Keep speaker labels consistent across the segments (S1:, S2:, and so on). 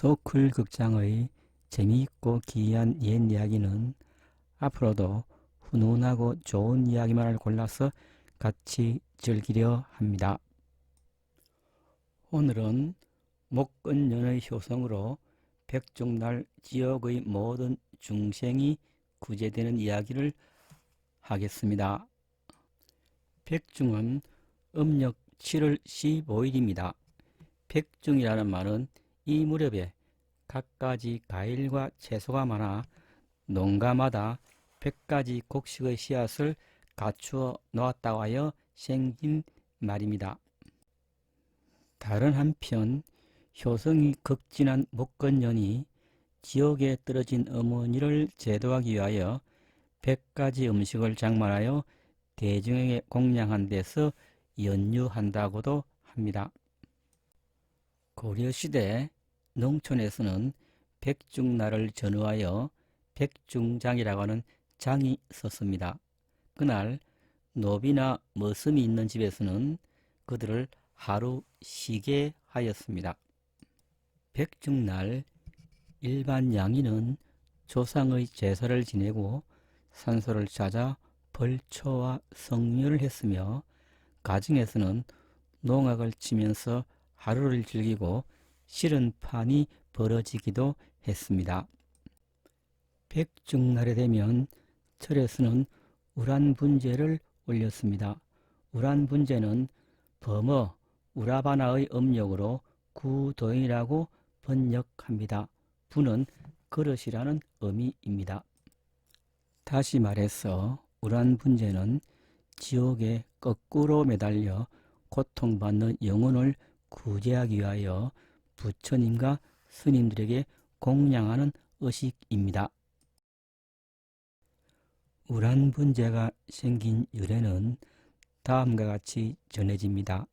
S1: 소클 극장의 재미있고 기이한 옛 이야기는 앞으로도 훈훈하고 좋은 이야기만을 골라서 같이 즐기려 합니다. 오늘은 목건년의 효성으로 백중날 지역의 모든 중생이 구제되는 이야기를 하겠습니다. 백중은 음력 7월 15일입니다. 백중이라는 말은 이 무렵에 갖가지 과일과 채소가 많아 농가마다 백가지 곡식의 씨앗을 갖추어 놓았다고 하여 생긴 말입니다. 다른 한편 효성이 극진한 목건년이 지옥에 떨어진 어머니를 제도하기 위하여 백가지 음식을 장만하여 대중에게 공양한 데서 연유한다고도 합니다. 고려시대 농촌에서는 백중날을 전후하여 백중장이라고 하는 장이 섰습니다. 그날 노비나 머슴이 있는 집에서는 그들을 하루 쉬게 하였습니다. 백중날 일반 양인은 조상의 제사를 지내고 산소를 찾아 벌초와 성묘를 했으며 가정에서는 농악을 치면서 하루를 즐기고 실은 판이 벌어지기도 했습니다. 백중날에 되면 절에서는 우란분제를 올렸습니다. 우란분제는 범어 우라바나의 음력으로 구도인이라고 번역합니다. 부는 그릇이라는 의미입니다. 다시 말해서 우란분제는 지옥에 거꾸로 매달려 고통받는 영혼을 구제하기 위하여 부처님과 스님들에게 공양하는 의식입니다. 우란분제가 생긴 유래는 다음과 같이 전해집니다.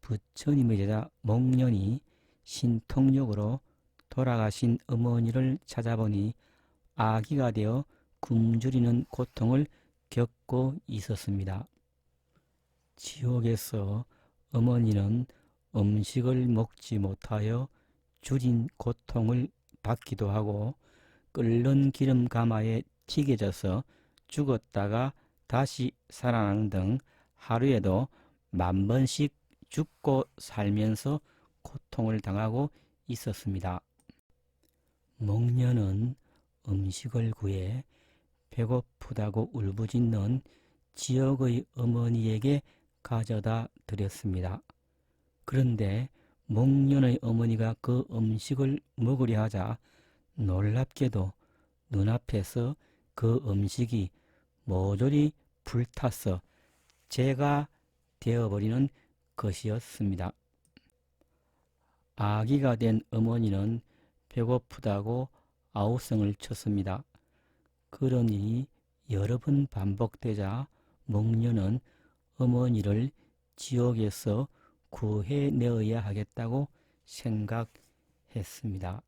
S1: 부처님의 제자 목련이 신통력으로 돌아가신 어머니를 찾아보니 아기가 되어 굶주리는 고통을 겪고 있었습니다. 지옥에서 어머니는 음식을 먹지 못하여 줄인 고통을 받기도 하고 끓는 기름 가마에 튀겨져서 죽었다가 다시 살아나는 등 하루에도 만 번씩 죽고 살면서 고통을 당하고 있었습니다. 목련은 음식을 구해 배고프다고 울부짖는 지역의 어머니에게 가져다 드렸습니다. 그런데 목련의 어머니가 그 음식을 먹으려 하자 놀랍게도 눈앞에서 그 음식이 모조리 불타서 재가 되어버리는 것이었습니다. 아기가 된 어머니는 배고프다고 아우성을 쳤습니다. 그런 일이 여러 번 반복되자 목련은 어머니를 지옥에서 구해내어야 하겠다고 생각했습니다.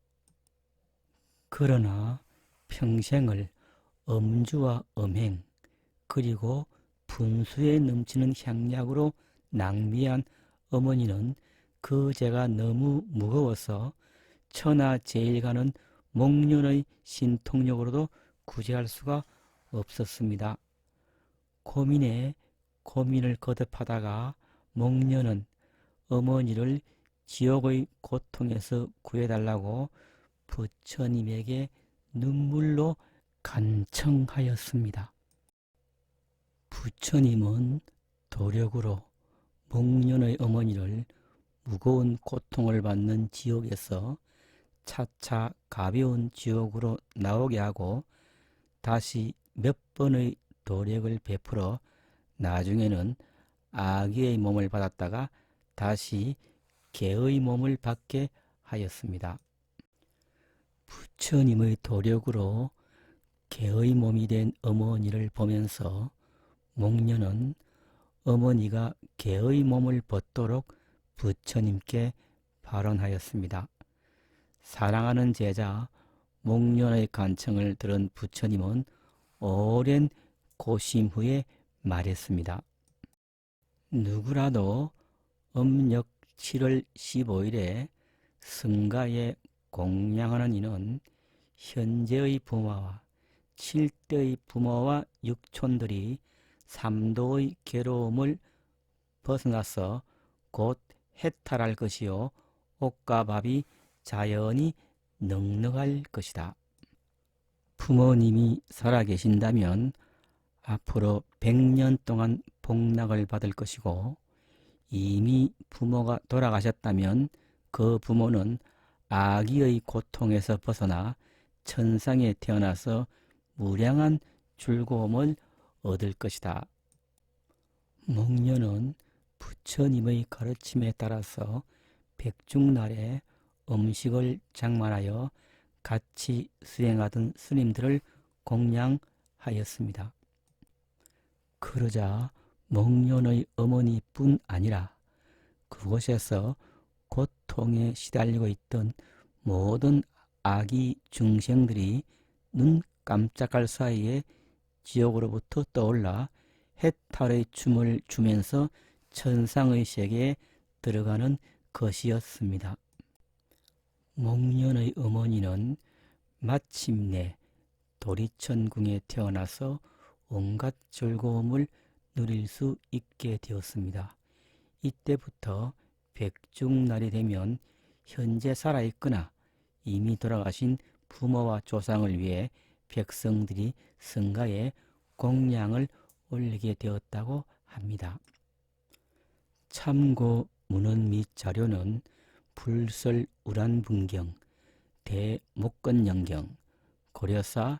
S1: 그러나 평생을 음주와 음행 그리고 분수에 넘치는 향약으로 낭비한 어머니는 그 죄가 너무 무거워서 천하 제일가는 목련의 신통력으로도 구제할 수가 없었습니다. 고민에 고민을 거듭하다가 목련은 어머니를 지옥의 고통에서 구해달라고 부처님에게 눈물로 간청하였습니다. 부처님은 도력으로 목련의 어머니를 무거운 고통을 받는 지옥에서 차차 가벼운 지옥으로 나오게 하고 다시 몇 번의 도력을 베풀어 나중에는 아기의 몸을 받았다가 다시 개의 몸을 받게 하였습니다. 부처님의 도력으로 개의 몸이 된 어머니를 보면서 목련은 어머니가 개의 몸을 벗도록 부처님께 발언하였습니다. 사랑하는 제자 목련의 간청을 들은 부처님은 오랜 고심 후에 말했습니다. 누구라도 음력 7월 15일에 승가에 공양하는 이는 현재의 부모와 칠대의 부모와 육촌들이 삼도의 괴로움을 벗어나서 곧 해탈할 것이요 옷과 밥이 자연히 넉넉할 것이다. 부모님이 살아계신다면 앞으로 100년 동안 복락을 받을 것이고 이미 부모가 돌아가셨다면 그 부모는 아기의 고통에서 벗어나 천상에 태어나서 무량한 즐거움을 얻을 것이다. 목련은 부처님의 가르침에 따라서 백중날에 음식을 장만하여 같이 수행하던 스님들을 공양하였습니다. 그러자 목련의 어머니뿐 아니라 그곳에서 고통에 시달리고 있던 모든 아기 중생들이 눈 깜짝할 사이에 지옥으로부터 떠올라 해탈의 춤을 추면서 천상의 세계에 들어가는 것이었습니다. 목련의 어머니는 마침내 도리천궁에 태어나서 온갖 즐거움을 누릴 수 있게 되었습니다. 이때부터 백중날이 되면 현재 살아있거나 이미 돌아가신 부모와 조상을 위해 백성들이 성가에 공양을 올리게 되었다고 합니다. 참고 문헌 및 자료는 불설 우란분경, 대목건영경, 고려사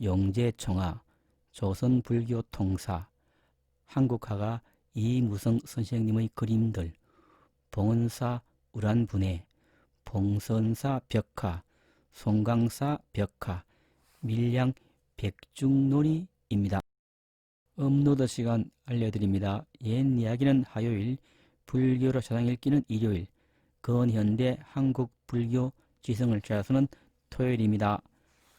S1: 용제총화, 조선불교 통사, 한국화가 이무성 선생님의 그림들, 봉은사 우란분해, 봉선사 벽화, 송강사 벽화, 밀양 백중놀이입니다. 업로드 시간 알려드립니다. 옛 이야기는 화요일, 불교로 사상 읽기는 일요일, 근현대 한국 불교 지성을 찾아서는 토요일입니다.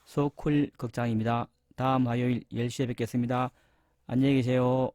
S1: 소쿨 극장입니다. 다음 화요일 10시에 뵙겠습니다. 안녕히 계세요.